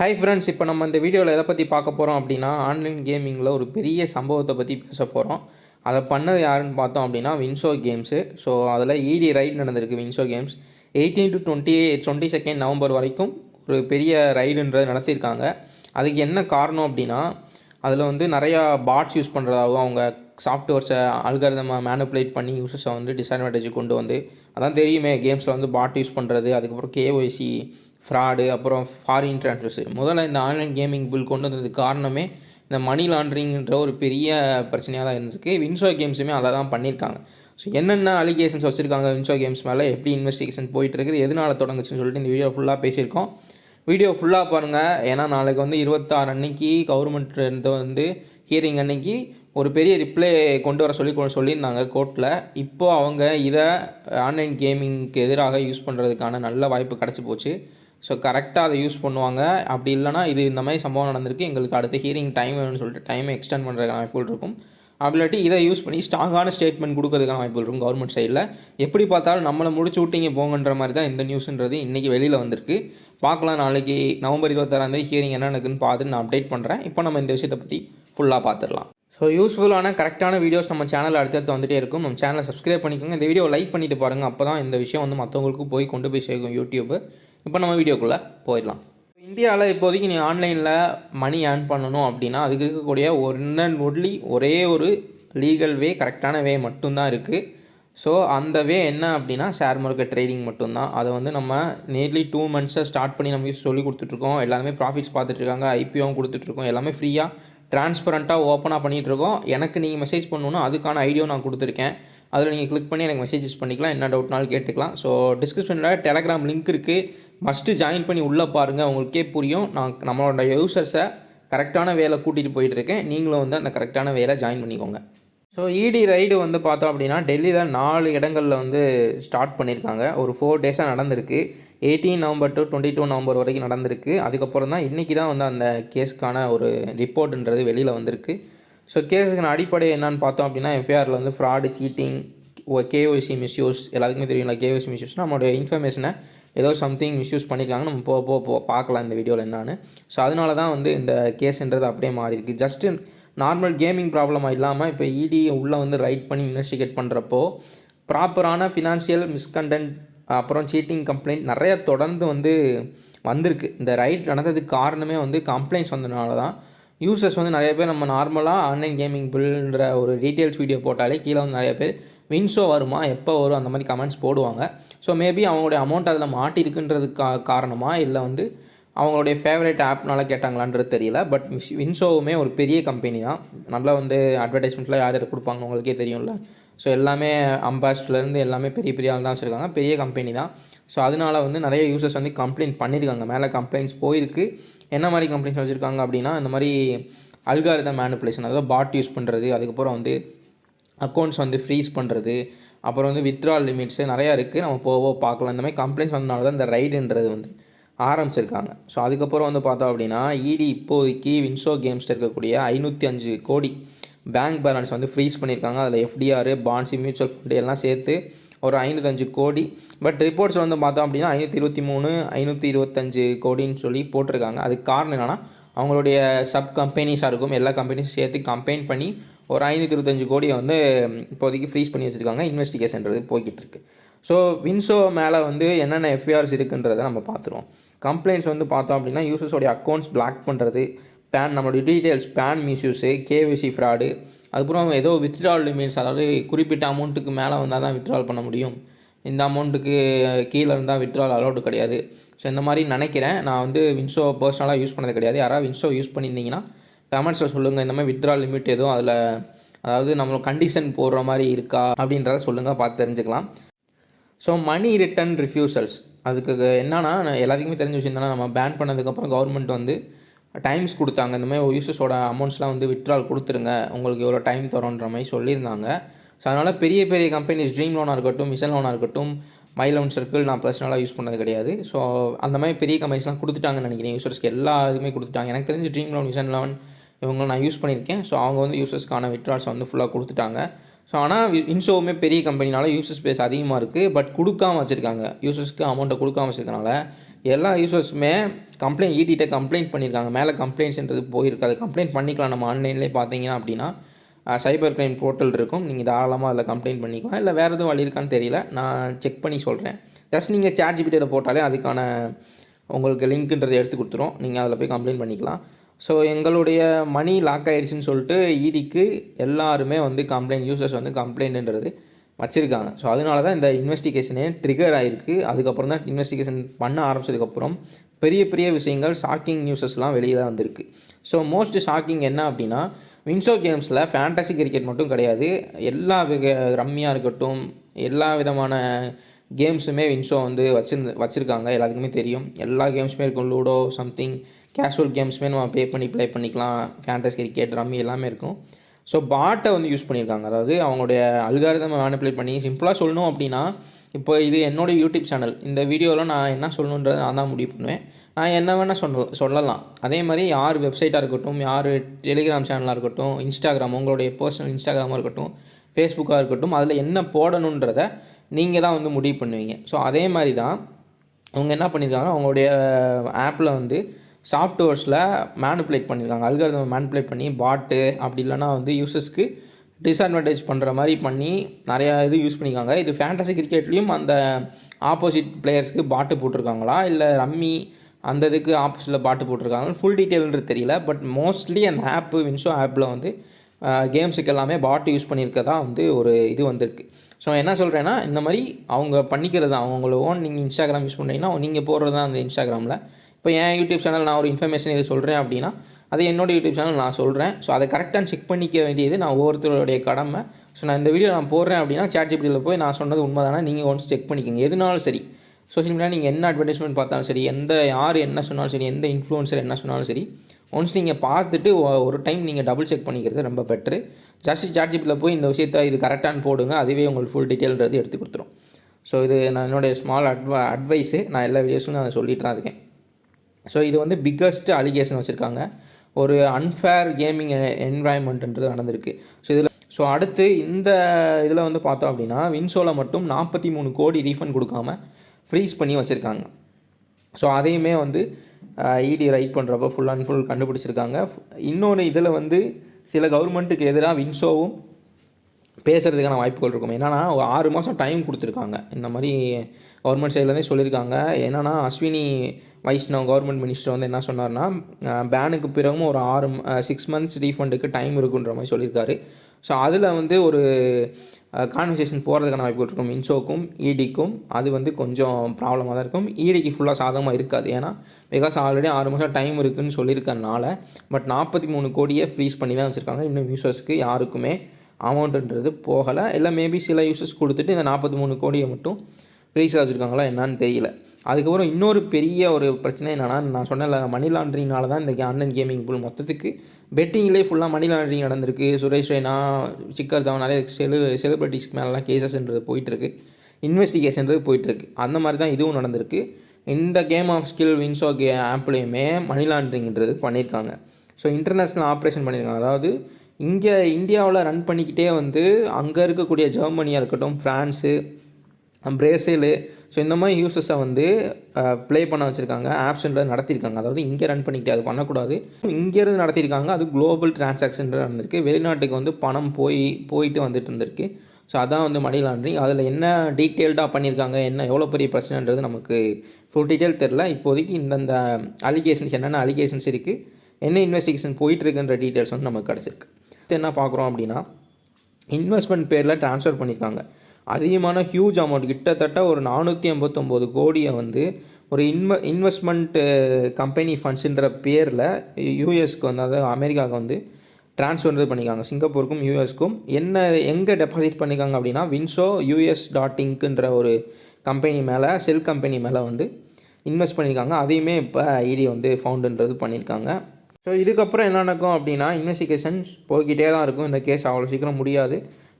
Hi friends இப்போ நம்ம இந்த வீடியோவில் எதை பற்றி பார்க்க போகிறோம் அப்படின்னா ஆன்லைன் கேமிங்கில் ஒரு பெரிய சம்பவத்தை பற்றி பேச போகிறோம் அதை பண்ணது யாருன்னு பார்த்தோம் அப்படின்னா வின்சோ கேம்ஸு ஸோ அதில் இடி ரைட் நடந்திருக்கு WinZO games eighteen to twenty twenty second November வரைக்கும் ஒரு பெரிய ரைடுன்றது நடத்தியிருக்காங்க. அதுக்கு என்ன காரணம் அப்படின்னா அதில் வந்து நிறையா பாட்ஸ் யூஸ் பண்ணுறதாகவும் அவங்க சாஃப்ட்வேர்ஸை அல்காரதமாக மேனுப்புலேட் பண்ணி யூசர்ஸை வந்து டிஸ்அட்வான்டேஜ் கொண்டு வந்து அதான் தெரியுமே கேம்ஸில் வந்து பாட் யூஸ் பண்ணுறது அதுக்கப்புறம் கேஒய்சி ஃப்ராடு அப்புறம் ஃபாரின் ட்ரான்ஸ்ஃபர்ஸு முதல்ல இந்த ஆன்லைன் கேமிங் பில் கொண்டு வந்ததுக்கு காரணமே இந்த மணி லாண்ட்ரிங்கிற ஒரு பெரிய பிரச்சனையாக தான் இருந்திருக்கு. வின்சோ கேம்ஸுமே அதை தான் பண்ணியிருக்காங்க. ஸோ என்னென்ன அலிகேஷன்ஸ் வச்சுருக்காங்க வின்சோ கேம்ஸ் மேலே? எப்படி இன்வெஸ்டிகேஷன் போயிட்டுருக்குது? எதனால் தொடங்குச்சுன்னு சொல்லிட்டு இந்த வீடியோ ஃபுல்லாக பேசியிருக்கோம். வீடியோ ஃபுல்லாக பாருங்கள் ஏன்னா நாளைக்கு வந்து இருபத்தாறு அன்னைக்கு கவர்மெண்ட் வந்து ஹியரிங் அன்னைக்கு ஒரு பெரிய ரிப்ளை கொண்டு வர சொல்லி கொ- சொல்லியிருந்தாங்க கோர்ட்டில் இப்போது அவங்க இதை ஆன்லைன் கேமிங்க்கு எதிராக யூஸ் பண்ணுறதுக்கான நல்ல வாய்ப்பு கிடச்சி போச்சு. ஸோ கரெக்டாக அதை யூஸ் பண்ணுவாங்க. அப்படி இல்லைனா இது இந்த மாதிரி சம்பவம் நடந்திருக்கு. எங்களுக்கு அடுத்த ஹியரிங் டைம் வேணும்னு சொல்லிட்டு டைமை எக்ஸ்டெண்ட் பண்ணுறதுக்கான வாய்ப்புகள் இருக்கும். அப்படி இல்லாட்டி இதை யூஸ் பண்ணி ஸ்ட்ராங்கான ஸ்டேட்மெண்ட் கொடுக்கறதுக்கான வாய்ப்புகள் இருக்கும் கவர்மெண்ட் சைடில் எப்படி பார்த்தாலும் நம்மளை முடிச்சு விட்டீங்க போங்கன்ற மாதிரி தான் இந்த நியூஸுன்றது இன்றைக்கி வெளியில் வந்திருக்கு. பார்க்கலாம் நாளைக்கு நவம்பர் இருபத்தாறாந்தேதி ஹியரிங் என்ன நடக்குதுன்னு பார்த்து நான் அப்டேட் பண்ணுறேன் இப்போ நம்ம இந்த விஷயத்தை பற்றி ஃபுல்லாக பார்த்துடலாம். ஸோ யூஸ்ஃபுல்லான கரெக்டான வீடியோஸ் நம்ம சேனலில் அடுத்தடுத்து வந்துட்டே இருக்கும். நம்ம சேனலை சப்ஸ்கிரைப் பண்ணிக்கோங்க. இந்த வீடியோ லைக் பண்ணிட்டு பாருங்கள் அப்போ தான் இந்த விஷயம் வந்து மற்றவங்களுக்கு போய் கொண்டு போய் சேர்க்கும். யூடியூப்பு இப்போ நம்ம வீடியோக்குள்ளே போயிடலாம். இந்தியாவில் இப்போதைக்கு நீ ஆன்லைனில் மணி ஏர்ன் பண்ணணும் அப்படின்னா அதுக்கு இருக்கக்கூடிய ஒன் அண்ட் ஒன்லி ஒரே ஒரு லீகல் வே கரெக்டான வே மட்டும்தான் இருக்குது ஸோ அந்த வே என்ன அப்படின்னா ஷேர் மார்க்கெட் ட்ரேடிங் மட்டும்தான். அதை வந்து நம்ம நியர்லி டூ மந்த்ஸை ஸ்டார்ட் பண்ணி நம்ம சொல்லி கொடுத்துட்ருக்கோம். எல்லாருமே ப்ராஃபிட்ஸ் பார்த்துட்ருக்காங்க ஐபிஓவும் கொடுத்துட்ருக்கோம். எல்லாமே ஃப்ரீயாக டிரான்ஸ்பரண்ட்டாக ஓப்பனாக பண்ணிகிட்ருக்கோம். எனக்கு நீங்கள் மெசேஜ் பண்ணணுன்னா அதுக்கான ஐடியா நான் கொடுத்துருக்கேன். அதில் நீங்கள் கிளிக் பண்ணி எனக்கு மெசேஜஸ் பண்ணிக்கலாம். என்ன டவுட்னாலும் கேட்டுக்கலாம். ஸோ டிஸ்கிரிப்ஷனில் டெலகிராம் லிங்க் இருக்குது மஸ்ட்டு ஜாயின் பண்ணி உள்ளே பாருங்கள் உங்களுக்கே புரியும். நான் நம்மளோட யூசர்ஸை கரெக்டான வேலை கூட்டிகிட்டு போயிட்டுருக்கேன் நீங்களும் வந்து அந்த கரெக்டான வேலை ஜாயின் பண்ணிக்கோங்க. ஸோ இடி ரைடு வந்து பார்த்தோம் அப்படின்னா டெல்லியில் நாலு இடங்களில் வந்து ஸ்டார்ட் பண்ணியிருக்காங்க ஒரு ஃபோர் டேஸாக நடந்திருக்கு. Eighteen November to twenty two November வரைக்கும் நடந்திருக்கு. அதுக்கப்புறம் தான் இன்றைக்கி தான் வந்து அந்த கேஸுக்கான ஒரு ரிப்போர்ட்டுன்றது வெளியில் வந்திருக்கு. ஸோ கேஸுக்கான அடிப்படை என்னன்னு பார்த்தோம் அப்படின்னா எஃப்ஐஆரில் வந்து ஃப்ராடு சீட்டிங் கேஒய்சி மிஸ்யூஸ் எல்லாத்துக்குமே தெரியும்ல கேஒய்சி மிஸ்யூஸ் நம்மளுடைய இன்ஃபர்மேஷனை ஏதோ சம்திங் மிஸ்யூஸ் பண்ணியிருக்காங்க நம்ம போ போ போ பார்க்கலாம் இந்த வீடியோவில் என்னான்னு. ஸோ அதனால தான் வந்து இந்த கேஸ்ன்றது அப்படியே மாறி இருக்குது ஜஸ்ட்டு நார்மல் கேமிங் ப்ராப்ளமாக இல்லாமல் இப்போ இடி உள்ளே வந்து ரைட் பண்ணி இன்வெஸ்டிகேட் பண்ணுறப்போ ப்ராப்பரான ஃபினான்ஷியல் மிஸ்கண்டென்ட் அப்புறம் சீட்டிங் கம்ப்ளைண்ட் நிறைய தொடர்ந்து வந்து வந்திருக்கு. இந்த ரைட் நடந்ததுக்கு காரணமே வந்து கம்ப்ளைண்ட்ஸ் வந்ததுனால தான் யூசர்ஸ் வந்து நிறைய பேர் நம்ம நார்மலாக ஆன்லைன் கேமிங் பில்ன்ற ஒரு டீட்டெயில்ஸ் வீடியோ போட்டாலே கீழே வந்து நிறைய பேர் வின்ஷோ வருமா? எப்போ வரும்? அந்த மாதிரி கமெண்ட்ஸ் போடுவாங்க. ஸோ மேபி அவங்களுடைய அமௌண்ட் அதில் மாட்டிருக்குன்றது கா காரணமாக இல்லை வந்து அவங்களுடைய ஃபேவரேட் ஆப்னால கேட்டாங்களான்றது தெரியல. பட் மிஸ் வின்ஷோவுமே ஒரு பெரிய கம்பெனி தான். நல்லா வந்து அட்வர்டைஸ்மெண்ட்டில் யார் யார் கொடுப்பாங்க உங்களுக்கே தெரியும்ல. ஸோ எல்லாமே அம்பாஸ்டர்லேருந்து எல்லாமே பெரிய பெரிய ஆள் தான் வச்சுருக்காங்க. பெரிய கம்பெனி தான். ஸோ அதனால வந்து நிறைய யூசர்ஸ் வந்து கம்ப்ளைண்ட் பண்ணியிருக்காங்க மேலே கம்ப்ளைண்ட்ஸ் போயிருக்கு. என்ன மாதிரி கம்ப்ளைண்ட்ஸ் வச்சுருக்காங்க அப்படின்னா இந்த மாதிரி அல்காரிதம் மேனுப்புலேஷன் அதாவது பாட் யூஸ் பண்ணுறது அதுக்கப்புறம் வந்து அக்கௌண்ட்ஸ் வந்து ஃப்ரீஸ் பண்ணுறது அப்புறம் வந்து வித்ட்ரால் லிமிட்ஸு நிறையா இருக்குது நம்ம போக பார்க்கலாம். இந்த மாதிரி கம்ப்ளைண்ட்ஸ் வந்தனால தான் இந்த ரைடுன்றது வந்து ஆரம்பிச்சிருக்காங்க. ஸோ அதுக்கப்புறம் வந்து பார்த்தோம் அப்படின்னா இடி இப்போதைக்கு வின்சோ கேம்ஸில் இருக்கக்கூடிய ஐநூற்றி அஞ்சு கோடி பேங்க் பேலன்ஸ் வந்து ஃப்ரீஸ் பண்ணியிருக்காங்க. அதில் எஃப்டிஆர் பாண்ட்ஸ் மியூச்சுவல் ஃபண்டு எல்லாம் சேர்த்து ஒரு ஐநூற்றஞ்சு கோடி. பட் ரிப்போர்ட்ஸ் வந்து பார்த்தோம் அப்படின்னா ஐநூற்றி இருபத்தி மூணு ஐநூற்றி இருபத்தஞ்சு கோடின்னு சொல்லி போட்டிருக்காங்க. அதுக்கு காரணம் என்னென்னா அவங்களுடைய சப் கம்பெனிஸாக இருக்கும். எல்லா கம்பெனிஸும் சேர்த்து கம்பைன் பண்ணி ஒரு ஐநூற்றி இருபத்தஞ்சு கோடியை வந்து இப்போதைக்கு ஃப்ரீஸ் பண்ணி வச்சுருக்காங்க. இன்வெஸ்டிகேஷன்றது போய்கிட்டு இருக்கு ஸோ வின்சோ மேலே வந்து என்னென்ன எஃப்ஐஆர்ஸ் இருக்குன்றதை நம்ம பார்த்துருவோம். கம்ப்ளைண்ட்ஸ் வந்து பார்த்தோம் அப்படின்னா யூசர்ஸோடைய அக்கௌண்ட்ஸ் பிளாக் பண்ணுறது பேன் நம்மளுடைய details ban misuse KYC fraud அதுக்கப்புறம் ஏதோ வித்ட்ரால் லிமிட்ஸ் அதாவது குறிப்பிட்ட அமௌண்ட்டுக்கு மேலே வந்தால் தான் வித்ட்ரால் பண்ண முடியும். இந்த அமௌண்ட்டுக்கு கீழே இருந்தால் வித்ட்ரால் அலௌடு கிடையாது. ஸோ இந்த மாதிரி நினைக்கிறேன். நான் வந்து வின்சோ பர்சனலாக யூஸ் பண்ணது கிடையாது. யாராவது வின்சோ யூஸ் பண்ணியிருந்தீங்கன்னா கமெண்ட்ஸில் சொல்லுங்கள் இந்த மாதிரி வித்ட்ரால் லிமிட் எதுவும் அதில் அதாவது நம்மளுக்கு கண்டிஷன் போடுற மாதிரி இருக்கா அப்படின்றத சொல்லுங்கள் பார்த்து தெரிஞ்சுக்கலாம். ஸோ மணி ரிட்டர்ன் ரிஃப்யூசல்ஸ் அதுக்கு என்னன்னா நான் எல்லாத்துக்குமே தெரிஞ்ச விஷயம் தானே நம்ம பேன் பண்ணதுக்கப்புறம் கவர்மெண்ட் வந்து டைம்ஸ் கொடுத்தாங்க. இந்த மாதிரி யூசஸோட அமௌண்ட்ஸ்லாம் வந்து வித்ட்ரால் கொடுத்துருங்க. உங்களுக்கு எவ்வளோ டைம் தரோன்ற மாதிரி சொல்லியிருந்தாங்க. ஸோ அதனால் பெரிய பெரிய கம்பெனிஸ் ட்ரீம் லோனாக இருக்கட்டும் மிஷன் லோனாக இருக்கட்டும் மை லோன் சர்க்கிள் நான் பர்சனலாக யூஸ் பண்ணது கிடையாது. ஸோ அந்த மாதிரி பெரிய கம்பெனிஸ்லாம் கொடுத்துட்டாங்கன்னு நினைக்கிறேன். யூசர்ஸ்க்கு எல்லா இதுவுமே கொடுத்துட்டாங்க. எனக்கு தெரிஞ்சு ட்ரீம் லோன் மிஷன் லோன் இவங்க நான் யூஸ் பண்ணியிருக்கேன். ஸோ அவங்க வந்து யூசர்ஸ்க்கான வித்ட்ரால்ஸ் வந்து ஃபுல்லாக கொடுத்துட்டாங்க. ஸோ ஆனால் இன்ஷோவுமே பெரிய கம்பெனினால யூசர்ஸ் பேஸ் அதிகமாக இருக்குது பட் கொடுக்காம வச்சுருக்காங்க. யூசர்ஸ்க்கு அமௌண்ட்டை கொடுக்காம வச்சுருக்கனால எல்லா யூசர்ஸுமே கம்ப்ளைண்ட் ஈடிட்ட கம்ப்ளைண்ட் பண்ணியிருக்காங்க. மேலே கம்ப்ளைண்ட்ஸ்ன்றது போயிருக்காது கம்ப்ளைண்ட் பண்ணிக்கலாம். நம்ம ஆன்லைன்லேயே பார்த்தீங்கன்னா அப்படின்னா சைபர் கிரைம் போர்ட்டல் இருக்கும். நீங்கள் தாராளமாக அதில் கம்ப்ளைண்ட் பண்ணிக்கலாம். இல்லை வேறு எதுவும் வழி இருக்கான்னு தெரியல. நான் செக் பண்ணி சொல்கிறேன் ஜஸ்ட் நீங்கள் சேட் ஜிபிடியில் போட்டாலே அதுக்கான உங்களுக்கு லிங்க்குன்றதை எடுத்து கொடுத்துரும். நீங்கள் அதில் போய் கம்ப்ளைண்ட் பண்ணிக்கலாம். ஸோ எங்களுடைய மணி லாக் ஆகிடுச்சின்னு சொல்லிட்டு இடிக்கு எல்லாருமே வந்து கம்ப்ளைண்ட் யூசர்ஸ் வந்து கம்ப்ளைண்ட்ன்றது வச்சுருக்காங்க. ஸோ அதனால தான் இந்த இன்வெஸ்டிகேஷனே ட்ரிகர் ஆகிருக்கு அதுக்கப்புறம் தான் இன்வெஸ்டிகேஷன் பண்ண ஆரம்பிச்சதுக்கப்புறம் பெரிய பெரிய விஷயங்கள் ஷாக்கிங் நியூஸஸ்லாம் வெளியே தான் வந்திருக்கு. ஸோ மோஸ்ட் ஷாக்கிங் என்ன அப்படின்னா வின்சோ கேம்ஸில் ஃபேண்டசி கிரிக்கெட் மட்டும் கிடையாது. எல்லா விக ரம்மியாக இருக்கட்டும் எல்லா விதமான கேம்ஸுமே வின்சோ வந்து வச்சிருந்து வச்சுருக்காங்க. எல்லாத்துக்குமே தெரியும். எல்லா கேம்ஸுமே இருக்கும். லூடோ சம்திங் கேஷுவல் கேம்ஸுமே நம்ம பே பண்ணி ப்ளே பண்ணிக்கலாம். ஃபேண்டஸ் கிரிக்கெட் ரம்மி எல்லாமே இருக்கும். ஸோ பாட்டை வந்து யூஸ் பண்ணியிருக்காங்க. அதாவது அவங்களுடைய அல்காரதம் மேனிப்புலேட் பண்ணி சிம்பிளாக சொல்லணும் அப்படின்னா இப்போ இது என்னோடய யூடியூப் சேனல் இந்த வீடியோவில் நான் என்ன சொல்லணுன்றதை நான் தான் முடிவு பண்ணுவேன். நான் என்ன வேணால் சொல்ல சொல்லலாம். அதே மாதிரி யார் வெப்சைட்டாக இருக்கட்டும் யார் டெலிகிராம் சேனலாக இருக்கட்டும் இன்ஸ்டாகிராம் உங்களுடைய பர்சனல் இன்ஸ்டாகிராமாக இருக்கட்டும் ஃபேஸ்புக்காக இருக்கட்டும் அதில் என்ன போடணுன்றதை நீங்கள் தான் வந்து முடிவு பண்ணுவீங்க. ஸோ அதே மாதிரி தான் அவங்க என்ன பண்ணியிருக்காங்க அவங்களுடைய ஆப்பில் வந்து சாஃப்ட்வேர்ஸில் மேனுப்புலேட் பண்ணியிருக்காங்க. அல்காரிதம் மேனுப்புலேட் பண்ணி பாட்டு அப்படி இல்லைனா வந்து யூசர்ஸ்க்கு டிஸ்அட்வான்டேஜ் பண்ணுற மாதிரி பண்ணி நிறையா இது யூஸ் பண்ணியிருக்காங்க. இது ஃபேண்டசி கிரிக்கெட்லேயும் அந்த ஆப்போசிட் பிளேயர்ஸ்க்கு பாட்டு போட்டிருக்காங்களா? இல்லை ரம்மி அந்த இதுக்கு ஆப்போசிட்டில் பாட்டு போட்டிருக்காங்க ஃபுல் டீட்டெயில்ன்றது தெரியல. பட் மோஸ்ட்லி அந்த ஆப்பு வின்சோ ஆப்பில் வந்து கேம்ஸுக்கு எல்லாமே பாட்டு யூஸ் பண்ணியிருக்கதா வந்து ஒரு இது வந்திருக்கு. ஸோ என்ன சொல்கிறேன்னா இந்த மாதிரி அவங்க பண்ணிக்கிறது? தான் அவங்கள ஓன் நீங்கள் இன்ஸ்டாகிராம் யூஸ் பண்ணுறீங்கன்னா நீங்கள் போடுறது தான் அந்த இன்ஸ்டாகிராமில் இப்போ என் யூடியூப் சேனல் நான் ஒரு இன்ஃபர்மேஷன் இது சொல்கிறேன் அப்படின்னா அது என்னோடய யூடியூப் சேனல் நான் சொல்கிறேன் ஸோ அதை கரெக்டாக செக் பண்ணிக்க வேண்டியது நான் ஒவ்வொருத்தருடைய கடமை. ஸோ நான் இந்த வீடியோ நான் போடுறேன் அப்படின்னா சேட் போய் நான் சொன்னது உண்மை தானே நீங்கள் ஒன்ஸ் செக் பண்ணிக்கோங்க. எதுனாலும் சரி. சோஷியல் மீடியா நீங்கள் என்ன அட்வர்டைஸ்மெண்ட் பார்த்தாலும் சரி எந்த யார் என்ன சொன்னாலும் சரி எந்த இன்ஃப்ளூன்சர் என்ன சொன்னாலும் சரி ஒன்ஸ் நீங்கள் பார்த்துட்டு ஒரு டைம் நீங்கள் டபுள் செக் பண்ணிக்கிறது ரொம்ப பெட்ரு ஜஸ்ட் சாட் போய் இந்த விஷயத்த இது கரெக்டானு போடுங்க அதுவே உங்களுக்கு ஃபுல் டீட்டெயில்ன்றது எடுத்து கொடுத்துரும். ஸோ இது நான் என்னுடைய ஸ்மால் அட்வ அட்வைஸு நான் எல்லா வீடியோஸும் நான் சொல்லிட்டு தான் இருக்கேன். ஸோ இது வந்து பிக்கஸ்ட் அலிகேஷன் வச்சுருக்காங்க. ஒரு அன்ஃபேர் கேமிங் என்வாயன்மெண்ட்ன்றது நடந்திருக்கு. ஸோ இதில் ஸோ அடுத்து இந்த இதில் வந்து பார்த்தோம் அப்படின்னா வின்சோலை மட்டும் நாற்பத்தி மூணு கோடி ரீஃபண்ட் கொடுக்காம ஃப்ரீஸ் பண்ணி வச்சுருக்காங்க. ஸோ அதையுமே வந்து இடி ரைட் பண்ணுறப்ப ஃபுல் அண்ட் ஃபுல் கண்டுபிடிச்சிருக்காங்க. இன்னொன்று இதில் வந்து சில கவர்மெண்ட்டுக்கு எதிராக வின்சோவும் பேசுகிறதுக்கான வாய்ப்புகள் இருக்கும். என்னென்னா ஒரு ஆறு மாதம் டைம் கொடுத்துருக்காங்க. இந்த மாதிரி கவர்மெண்ட் சைட்லேருந்தே சொல்லியிருக்காங்க. என்னென்னா அஸ்வினி வைஷ்ணவ் கவர்மெண்ட் மினிஸ்டர் வந்து என்ன சொன்னார்னா பேனுக்கு பிறகும் ஒரு ஆறு சிக்ஸ் மந்த்ஸ் ரீஃபண்டுக்கு டைம் இருக்குன்ற மாதிரி சொல்லியிருக்காரு. ஸோ அதில் வந்து ஒரு கான்வர்சேஷன் போகிறதுக்கான வாய்ப்பு இருக்கும். இன்சோக்கும் இடிக்கும் அது வந்து கொஞ்சம் ப்ராப்ளமாக தான் இருக்கும். இடிக்கு ஃபுல்லாக சாதகமாக இருக்காது. ஏன்னா பிகாஸ் ஆல்ரெடி ஆறு மாதம் டைம் இருக்குன்னு சொல்லியிருக்கனால பட் நாற்பத்தி மூணு கோடியை ஃப்ரீஸ் பண்ணி தான் வச்சுருக்காங்க. இன்னும் யூசர்ஸ்க்கு யாருக்குமே அமௌண்ட்டுன்றது போகலை. இல்லை மேபி சில யூசஸ் கொடுத்துட்டு இந்த நாற்பத்தி மூணு கோடியை மட்டும் ரீசார்ஜ் வச்சுருக்காங்களா என்னான்னு தெரியல. அதுக்கப்புறம் இன்னொரு பெரிய ஒரு பிரச்சனை என்னென்னா நான் சொன்னல மணி லாண்ட்ரிங்னால தான் இந்த ஆன்லைன் கேமிங் புல் மொத்தத்துக்கு பெட்டிங்லேயே ஃபுல்லாக மணி லாண்ட்ரிங் நடந்திருக்கு. சுரேஷ் ரெய்னா சிக்கர் தவன் நிறைய செலு செலிபிரிட்டிஸ்க்கு மேலாம் கேசஸ்ன்றது போயிட்டுருக்கு. இன்வெஸ்டிகேஷன்றது போயிட்டுருக்கு. அந்த மாதிரி தான் இதுவும் நடந்திருக்கு. இந்த கேம் ஆஃப் ஸ்கில் வின்சோ கே ஆப்லேயுமே மணி லாண்ட்ரிங்கிறது பண்ணியிருக்காங்க. ஸோ இன்டர்நேஷ்னல் ஆப்ரேஷன் பண்ணியிருக்காங்க. அதாவது இங்கே இந்தியாவில் ரன் பண்ணிக்கிட்டே வந்து அங்கே இருக்கக்கூடிய ஜெர்மனியாக இருக்கட்டும் ஃப்ரான்ஸு பிரேசிலு ஸோ இந்த மாதிரி யூசஸை வந்து ப்ளே பண்ண வச்சுருக்காங்க ஆப்ஷனில் நடத்தியிருக்காங்க அதாவது இங்கே ரன் பண்ணிக்கிட்டே அது பண்ணக்கூடாது. இங்கேருந்து நடத்தியிருக்காங்க அது குளோபல் டிரான்சாக்ஷன் நடந்திருக்கு. வெளிநாட்டுக்கு வந்து பணம் போய் போயிட்டு வந்துட்டு இருந்திருக்கு. ஸோ அதான் வந்து மணி லாண்ட்ரிங் அதில் என்ன டீட்டெயில்டாக பண்ணியிருக்காங்க என்ன எவ்வளோ பெரிய பிரச்சனைன்றது நமக்கு ஃபுல் டீட்டெயில் தெரில இப்போதைக்கு இந்தந்த அலிகேஷன்ஸ் என்னென்ன அலிகேஷன்ஸ் இருக்குது என்ன இன்வெஸ்டிகேஷன் போயிட்டுருக்குன்ற டீட்டெயில்ஸ் வந்து நமக்கு கிடச்சிருக்கு. அடுத்து என்ன பார்க்குறோம் அப்படின்னா இன்வெஸ்ட்மெண்ட் பேரில் ட்ரான்ஸ்ஃபர் பண்ணியிருக்காங்க. அதிகமான ஹியூஜ் அமௌண்ட் கிட்டத்தட்ட ஒரு நானூற்றி ஐம்பத்தொம்போது கோடியை வந்து ஒரு இன்வெ இன்வெஸ்ட்மெண்ட்டு கம்பெனி ஃபண்ட்ஸுன்ற பேரில் யூஎஸ்க்கு வந்து அதாவது அமெரிக்காவுக்கு வந்து ட்ரான்ஸ்ஃபர் வந்து பண்ணியிருக்காங்க. சிங்கப்பூருக்கும் யூஎஸ்க்கும் என்ன எங்கே டெபாசிட் பண்ணியிருக்காங்க அப்படின்னா வின்சோ யூஎஸ் டாட் இங்க்குன்ற ஒரு கம்பெனி மேலே செல் கம்பெனி மேலே வந்து இன்வெஸ்ட் பண்ணியிருக்காங்க. அதையுமே இப்போ ஐடி வந்து ஃபவுண்டுன்றது பண்ணியிருக்காங்க. ஸோ இதுக்கப்புறம் என்ன நடக்கும் அப்படின்னா இன்வெஸ்டிகேஷன்ஸ் போய்கிட்டே தான் இருக்கும். இந்த கேஸ் அவ்வளோ சீக்கிரம் முடியாது.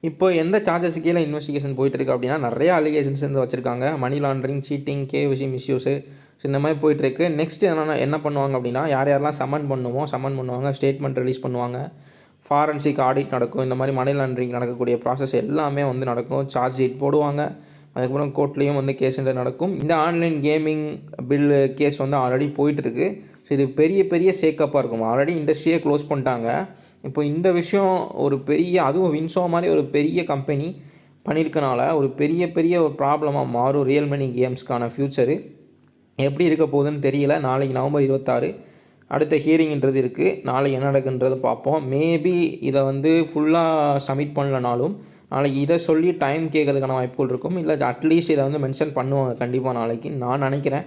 இப்போ எந்த சார்ஜஸ் கீழே இன்வெஸ்டிகேஷன் போயிட்டுருக்கு அப்படின்னா நிறைய அலிகேஷன்ஸ் வந்து வச்சுருக்காங்க. Money laundering cheating KYC misuse so இந்த மாதிரி போயிட்டுருக்கு. நெக்ஸ்ட் என்னென்ன என்ன பண்ணுவாங்க அப்படின்னா யார் யாரெல்லாம் சமன் பண்ணுவோம் சமன் பண்ணுவாங்க. ஸ்டேட்மெண்ட் ரிலீஸ் பண்ணுவாங்க. ஃபாரன்சிக் ஆடிட் நடக்கும். இந்த மாதிரி மணி லாண்ட்ரிங் நடக்கக்கூடிய ப்ராசஸ் எல்லாமே வந்து நடக்கும். சார்ஜ் ஷீட் போடுவாங்க. அதுக்கப்புறம் கோர்ட்லேயும் வந்து கேஸ் நடக்கும். இந்த ஆன்லைன் கேமிங் பில்லு கேஸ் வந்து ஆல்ரெடி போயிட்டுருக்கு. ஸோ இது பெரிய பெரிய சேக்கப்பாக இருக்கும். ஆல்ரெடி இண்டஸ்ட்ரியே க்ளோஸ் பண்ணிட்டாங்க. இப்போ இந்த விஷயம் ஒரு பெரிய அதுவும் வின்சோ மாதிரி ஒரு பெரிய கம்பெனி பண்ணியிருக்கனால ஒரு பெரிய பெரிய ஒரு ப்ராப்ளமாக மாறும் ரியல் மணி கேம்ஸ்க்கான ஃப்யூச்சரு எப்படி இருக்க போகுதுன்னு தெரியல. நாளைக்கு நவம்பர் இருபத்தாறு. அடுத்த ஹியரிங்ன்றது இருக்குது நாளைக்கு என்ன நடக்குன்றதை பார்ப்போம். மேபி இதை வந்து ஃபுல்லாக சப்மிட் பண்ணலனாலும் நாளைக்கு இதை சொல்லி டைம் கேட்கறதுக்கான வாய்ப்புகள் இருக்கும். இல்லை அட்லீஸ்ட் இதை வந்து மென்ஷன் பண்ணுவாங்க. கண்டிப்பாக நாளைக்கு. நான் நினைக்கிறேன்.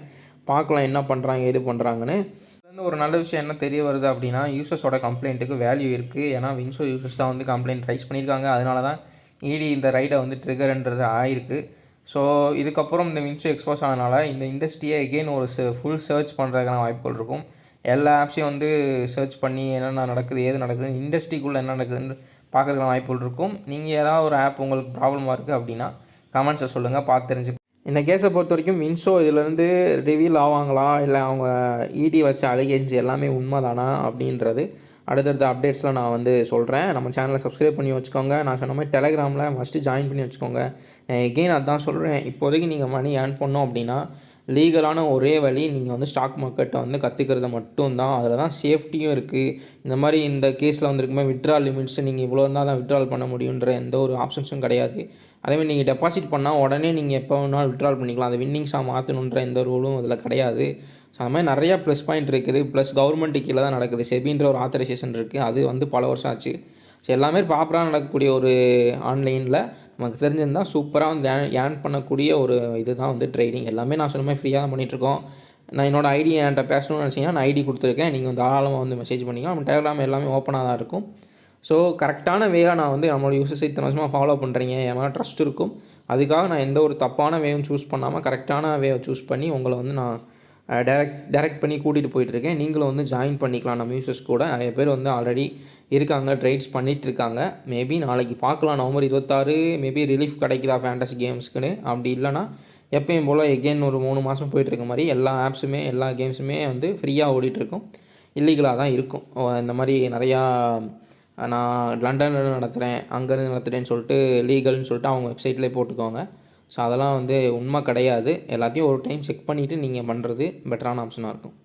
பார்க்கலாம் என்ன பண்ணுறாங்க எது பண்ணுறாங்கன்னு வந்து ஒரு நல்ல விஷயம் என்ன தெரிய வருது அப்படின்னா யூசர்ஸோட கம்ப்ளைண்ட்டுக்கு வேல்யூ இருக்குது ஏன்னா வின்சோ யூசர்ஸ் தான் வந்து கம்ப்ளைண்ட் ரைஸ் பண்ணியிருக்காங்க. அதனால தான் இடி இந்த ரைடை வந்து ட்ரிகர்ன்றது ஆயிருக்கு. ஸோ இதுக்கப்புறம் இந்த வின்சோ எக்ஸ்போஸ் ஆனதுனால இந்த இண்டஸ்ட்ரியை எகெயின் ஒரு ஃபுல் சர்ச் பண்ணுறதுக்கான வாய்ப்புகள் இருக்கும். எல்லா ஆப்ஸையும் வந்து சர்ச் பண்ணி என்னென்ன நடக்குது ஏது நடக்குது இண்டஸ்ட்ரிக்குள்ளே என்ன நடக்குதுன்னு பார்க்குறதுக்கான வாய்ப்புகள் இருக்கும். நீங்கள் ஏதாவது ஒரு ஆப் உங்களுக்கு ப்ராப்ளமாக இருக்குது அப்படின்னா கமெண்ட்ஸை சொல்லுங்கள் பார்த்து தெரிஞ்சு இந்த கேஸை பொறுத்த வரைக்கும் மின்சோ இதுலேருந்து ரிவீல் ஆவாங்களா? இல்லை அவங்க இடி வச்ச அலிகேஷன்ஸ் எல்லாமே உண்மைதானா அப்படின்றது அடுத்தடுத்த அப்டேட்ஸில் நான் வந்து சொல்கிறேன் நம்ம சேனலை சப்ஸ்கிரைப் பண்ணி வச்சுக்கோங்க. நான் சொன்ன மாதிரி டெலகிராமில் ஃபஸ்ட்டு ஜாயின் பண்ணி வச்சுக்கோங்க. எகெயின் அதான் சொல்கிறேன் இப்போதைக்கு நீங்கள் மணி ஏர்ன் பண்ணோம் அப்படின்னா லீகலான ஒரே வழி நீங்கள் வந்து ஸ்டாக் மார்க்கெட்டை வந்து கற்றுக்கிறது மட்டும்தான். அதில் தான் சேஃப்டியும் இருக்குது இந்த மாதிரி இந்த கேஸில் வந்திருக்குமே விட்ரால் லிமிட்ஸ் நீங்கள் இவ்வளோ இருந்தால் தான் விட்ரால் பண்ண முடியுன்ற எந்த ஒரு ஆப்ஷன்ஸும் கிடையாது. அதேமாதிரி நீங்கள் டெபாசிட் பண்ணால் உடனே நீங்கள் எப்போ வேணாலும் விட்ரால் பண்ணிக்கலாம். அதை வின்னிங்ஸாக மாற்றணுன்ற எந்த ரூலும் அதில் கிடையாது. ஸோ அந்த மாதிரி நிறையா ப்ளஸ் பாயிண்ட் இருக்குது. ப்ளஸ் கவர்மெண்ட்டு கீழே தான் நடக்குது. செபின்ற ஒரு ஆத்தரைசேஷன் இருக்குது அது வந்து பல வருஷம் ஆச்சு. ஸோ எல்லாமே ப்ராப்பராக நடக்கக்கூடிய ஒரு ஆன்லைனில் நமக்கு தெரிஞ்சிருந்தால் சூப்பராக வந்து ஏர்ன் பண்ணக்கூடிய ஒரு இது தான் வந்து ட்ரேடிங் எல்லாமே நான் சொன்ன மாதிரி ஃப்ரீயாக தான் பண்ணிகிட்ருக்கோம் நான் என்னோடய ஐடி என்கிட்ட பேசணும்னு நினச்சிங்கன்னா நான் ஐடி கொடுத்துருக்கேன். நீங்கள் வந்து தாராளமாக வந்து மெசேஜ் பண்ணிக்கலாம் நம்ம டெலிகிராம் எல்லாமே ஓப்பனாக தான் இருக்கும். ஸோ கரெக்டான வேலை நான் வந்து நம்மளோட யூசர்ஸ் இத்தனை வருஷமாக ஃபாலோ பண்ணுறீங்க என் மேலே ட்ரஸ்ட் இருக்கும். அதுக்காக நான் எந்த ஒரு தப்பான வேவும் சூஸ் பண்ணாமல் கரெக்டான வேவை சூஸ் பண்ணி உங்களை வந்து நான் டேரக்ட் டேரக்ட் பண்ணி கூட்டிகிட்டு போயிட்டுருக்கேன். நீங்களும் வந்து ஜாயின் பண்ணிக்கலாம். நம்ம யூசர்ஸ் கூட நிறைய பேர் வந்து ஆல்ரெடி இருக்காங்க ட்ரைட்ஸ் பண்ணிகிட்ருக்காங்க மேபி நாளைக்கு பார்க்கலாம். நவம்பர் இருபத்தாறு மேபி ரிலீஃப் கிடைக்குதா ஃபேண்டசி கேம்ஸ்க்குன்னு அப்படி இல்லைனா எப்பயும் போல் எகெயின் ஒரு மூணு மாதம் போயிட்டுருக்க மாதிரி எல்லா ஆப்ஸுமே எல்லா கேம்ஸுமே வந்து ஃப்ரீயாக ஓடிட்டுருக்கும். இல்லீகலாக தான் இருக்கும். இந்த மாதிரி நிறையா நான் லண்டனில் நடத்துகிறேன் அங்கேருந்து நடத்துகிறேன்னு சொல்லிட்டு லீகல்னு சொல்லிட்டு அவங்க வெப்சைட்லேயே போட்டுக்கோங்க ஸோ அதெல்லாம் வந்து உண்மை கிடையாது. எல்லாத்தையும் ஒரு டைம் செக் பண்ணிவிட்டு நீங்கள் பண்ணுறது பெட்டரான ஆப்ஷனாக இருக்கும்.